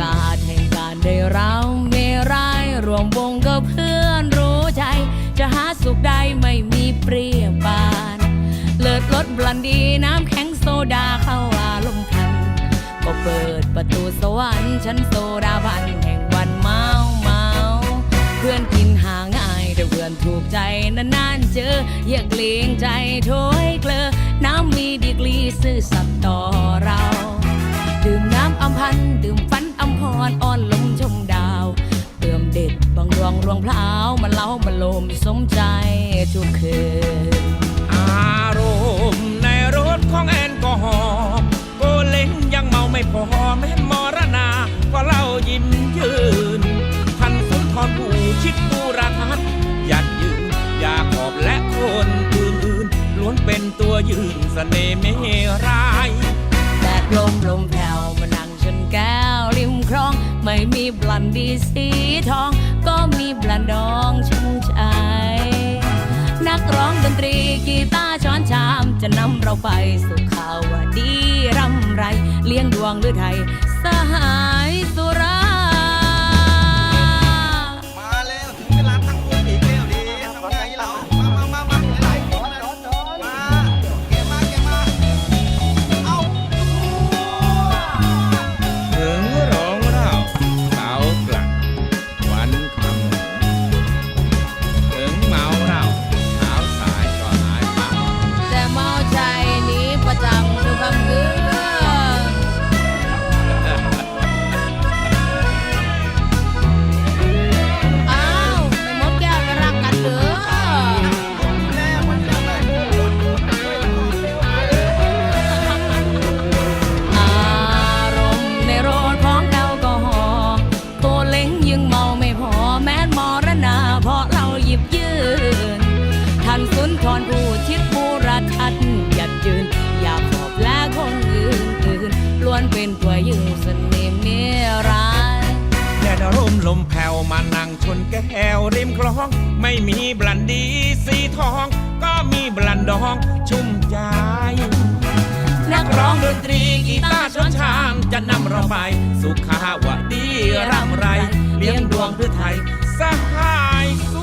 กาศแห่งการได้เราไม่ร้ายรวมวงกับเพื่อนรู้ใจ จะหาสุขใดไม่มีเปรี้ยปาน เลิศรสบลันดีน้ำแข็งโซดาเข้าอารมณ์ทัน ก็เปิดประตูสวรรค์ชั้นโซดาพันแห่งวันเมาเมาเพื่อนกินหาง่ายแต่เพื่อนถูกใจนานๆเจออยากเลี้ยงใจถ้ยเกลอน้ำมีดีกรีซื่อสัตย์ต่อเรา ดื่มน้ำอมพัน ดื่มฟัน อำพรอ่อนลมชมดาว เติมเด็ดบางรวงรวงพลาวมันเล่ามันลมสมใจทุกคืน อารมณ์ในรถของแอลกอฮอล์โกเล้งยังเมาไม่พอแม่นมรณา ก็เล่ายิ้มยืน พันสุนทรผู้ชิดบูรทัศน์ยัดยืนยาขอบและคนอื่นๆล้วนเป็นตัวยืนเสน่ห์เม บลันดีสีทอง ก็มีบลันดองชุ่มใจนักร้องดนตรีกีตาร์ช้อนชาม จะนำเราไปสู่ข่าวดีร่ำไร เลี้ยงดวงหรือไทยสหาย มลมแผ่วมานั่งชนแก้วริมคลอง ไม่มีบลันดีสีทอง ก็มีบลันดองชุ่มใจ นักร้องดนตรีกีตาร์ชนชามจะนำเราไป สุขาวดีร่ำไร เลี้ยงดวงด้วยไทยสหายสุ